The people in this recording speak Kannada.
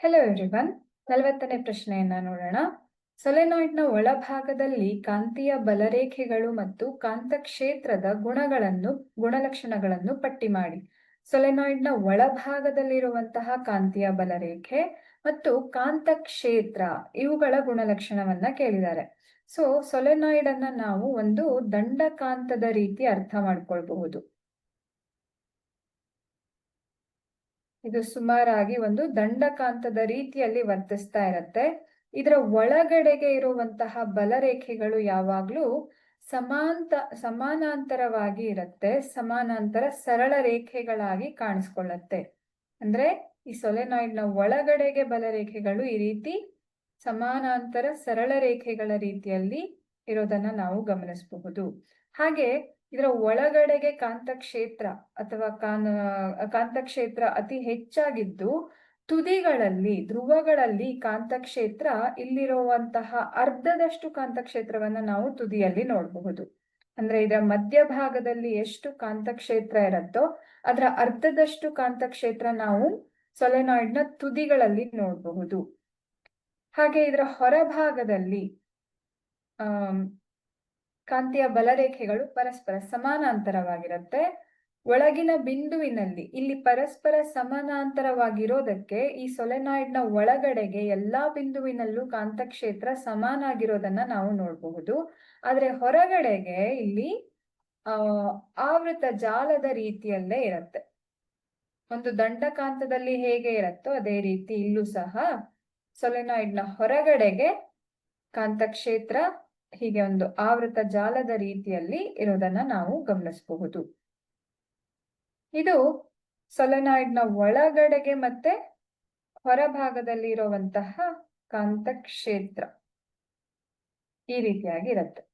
ಹೆಲೋ ಎವ್ರಿವನ್ ನಲವತ್ತನೇ ಪ್ರಶ್ನೆಯನ್ನ ನೋಡೋಣ. ಸೊಲೆನಾಯ್ಡ್ನ ಒಳಭಾಗದಲ್ಲಿ ಕಾಂತೀಯ ಬಲರೇಖೆಗಳು ಮತ್ತು ಕಾಂತಕ್ಷೇತ್ರದ ಗುಣಗಳನ್ನು, ಗುಣಲಕ್ಷಣಗಳನ್ನು ಪಟ್ಟಿ ಮಾಡಿ. ಸೊಲೆನಾಯ್ಡ್ನ ಒಳಭಾಗದಲ್ಲಿರುವಂತಹ ಕಾಂತೀಯ ಬಲರೇಖೆ ಮತ್ತು ಕಾಂತಕ್ಷೇತ್ರ, ಇವುಗಳ ಗುಣಲಕ್ಷಣವನ್ನ ಕೇಳಿದ್ದಾರೆ. ಸೊ ಸೊಲೆನಾಯ್ಡ್ ಅನ್ನ ನಾವು ಒಂದು ದಂಡಕಾಂತದ ರೀತಿ ಅರ್ಥ ಮಾಡ್ಕೊಳ್ಬಹುದು. ಇದು ಸುಮಾರಾಗಿ ಒಂದು ದಂಡಕಾಂತದ ರೀತಿಯಲ್ಲಿ ವರ್ತಿಸ್ತಾ ಇರತ್ತೆ. ಇದರ ಒಳಗಡೆಗೆ ಇರುವಂತಹ ಬಲರೇಖೆಗಳು ಯಾವಾಗ್ಲೂ ಸಮಾಂತ, ಸಮಾನಾಂತರವಾಗಿ ಇರುತ್ತೆ. ಸಮಾನಾಂತರ ಸರಳ ರೇಖೆಗಳಾಗಿ ಕಾಣಿಸ್ಕೊಳ್ಳತ್ತೆ. ಅಂದ್ರೆ ಈ ಸೊಲೆನಾಯ್ಡ್ನ ಒಳಗಡೆಗೆ ಬಲರೇಖೆಗಳು ಈ ರೀತಿ ಸಮಾನಾಂತರ ಸರಳ ರೇಖೆಗಳ ರೀತಿಯಲ್ಲಿ ಇರೋದನ್ನ ನಾವು ಗಮನಿಸಬಹುದು. ಹಾಗೆ ಇದರ ಒಳಗಡೆಗೆ ಕಾಂತಕ್ಷೇತ್ರ ಅಥವಾ ಕಾನ್, ಕಾಂತಕ್ಷೇತ್ರ ಅತಿ ಹೆಚ್ಚಾಗಿದ್ದು ತುದಿಗಳಲ್ಲಿ, ಧ್ರುವಗಳಲ್ಲಿ ಕಾಂತಕ್ಷೇತ್ರ ಇಲ್ಲಿರುವಂತಹ ಅರ್ಧದಷ್ಟು ಕಾಂತಕ್ಷೇತ್ರವನ್ನ ನಾವು ತುದಿಯಲ್ಲಿ ನೋಡಬಹುದು. ಅಂದ್ರೆ ಇದರ ಮಧ್ಯಭಾಗದಲ್ಲಿ ಎಷ್ಟು ಕಾಂತಕ್ಷೇತ್ರ ಇರುತ್ತೋ ಅದರ ಅರ್ಧದಷ್ಟು ಕಾಂತಕ್ಷೇತ್ರ ನಾವು ಸೊಲೆನಾಯ್ಡ್ ತುದಿಗಳಲ್ಲಿ ನೋಡಬಹುದು. ಹಾಗೆ ಇದರ ಹೊರಭಾಗದಲ್ಲಿ ಕಾಂತಿಯ ಬಲರೇಖೆಗಳು ಪರಸ್ಪರ ಸಮಾನಾಂತರವಾಗಿರುತ್ತೆ. ಒಳಗಿನ ಬಿಂದುವಿನಲ್ಲಿ ಇಲ್ಲಿ ಪರಸ್ಪರ ಸಮಾನಾಂತರವಾಗಿರೋದಕ್ಕೆ ಈ ಸೊಲೆನಾಯ್ಡ್ ಒಳಗಡೆಗೆ ಎಲ್ಲಾ ಬಿಂದುವಿನಲ್ಲೂ ಕಾಂತಕ್ಷೇತ್ರ ಸಮಾನಾಗಿರೋದನ್ನ ನಾವು ನೋಡಬಹುದು. ಆದ್ರೆ ಹೊರಗಡೆಗೆ ಇಲ್ಲಿ ಆವೃತ ಜಾಲದ ರೀತಿಯಲ್ಲೇ ಇರುತ್ತೆ. ಒಂದು ದಂಡಕಾಂತದಲ್ಲಿ ಹೇಗೆ ಇರುತ್ತೋ ಅದೇ ರೀತಿ ಇಲ್ಲೂ ಸಹ ಸೊಲೆನಾಯ್ಡ್ ಹೊರಗಡೆಗೆ ಕಾಂತಕ್ಷೇತ್ರ ಹೀಗೆ ಒಂದು ಆವೃತ ಜಾಲದ ರೀತಿಯಲ್ಲಿ ಇರೋದನ್ನ ನಾವು ಗಮನಿಸಬಹುದು. ಇದು ಸೊಲೆನಾಯ್ಡ್ ಒಳಗಡೆಗೆ ಮತ್ತೆ ಹೊರಭಾಗದಲ್ಲಿ ಇರುವಂತಹ ಕಾಂತಕ್ಷೇತ್ರ ಈ ರೀತಿಯಾಗಿ ಇರುತ್ತೆ.